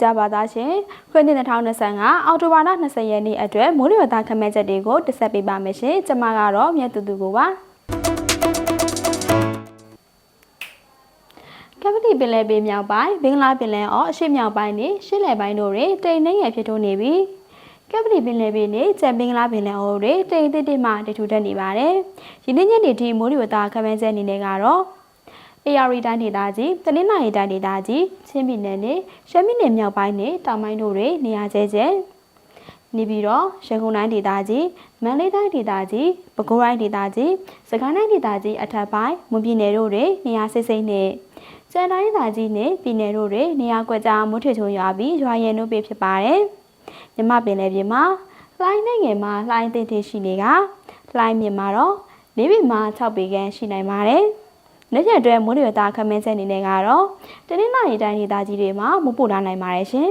ကြပါသားရှင်ခရစ်နှစ်2025အောက်တိုဘာလ20ရက်နေ့အတွက်မိုးလေဝသခန့်မှန်းချက်တွေကိုတင်ဆက်ပေးပါမယ်ရှင်ကျွန်မကတော့မြတ်သူသူကိုပါကပတိပင်လယ်ပေမြောက်ပိုင်းဘင်္ဂလားပင်လယ်အော်အရှေ့မြောက်ပိုင်းနဲ့ရှေ့လယ်ပိုင်းတို့တွင်တိမ်နှိမ့်ငယ်ဖြစ်ထွန်းနေပြီးကပတိပင်လယ်ပေနဲ့ကျန်ဘင်္ဂလားပင်လယ်အော်တွေတိမ်တစ်တစ်မှတထူထပ်နေပါတယ်။ဒီနေ့ညနေထိမိုးလေဝသခန့်မှန်းချက်အနေနဲ့ကတော့ AR တိုင်းဒေသကြီးတနင်္လာရီတိုင်းဒေသကြီးချင်းပြည်နယ်နဲ့ရှမ်းပြည်နယ်မြောက်ပိုင်းနဲ့တောင်ပိုင်းတို့တွင်နေရာကျဲကျဲနေပြီးတော့ရန်ကုန်တိုင်းဒေသကြီးမန္တလေးတိုင်းဒေသကြီးပဲခူးတိုင်းဒေသကြီးစကိုင်းတိုင်းဒေသကြီးအထက်ပိုင်းမွန်ပြည်နယ်တို့တွင်နေရာစိတ်စိတ်နဲ့ကျန်တိုင်းဒေသကြီးနဲ့ပြည်နယ်တို့တွင်နေရာကွက်ကြားမိုးထွေချုံရွာပြီးရွာရည်နှုတ်ပေးဖြစ်ပါတယ်။မြမပင်လယ်ပြင်မှာလှိုင်းနေငယ်မှာလှိုင်းသိမ့်သိရှိနေကလှိုင်းမြင်မှာတော့နေပြည်မှာ6ပေခန့်ရှိနိုင်ပါတယ်။ လက်ချက်အတွဲမိုးလေဝသခန့်မှန်းချက်အနေနဲ့ကတော့တနင်္လာရီတိုင်းဒေသကြီးတွေမှာမပူလာနိုင်ပါတယ်ရှင်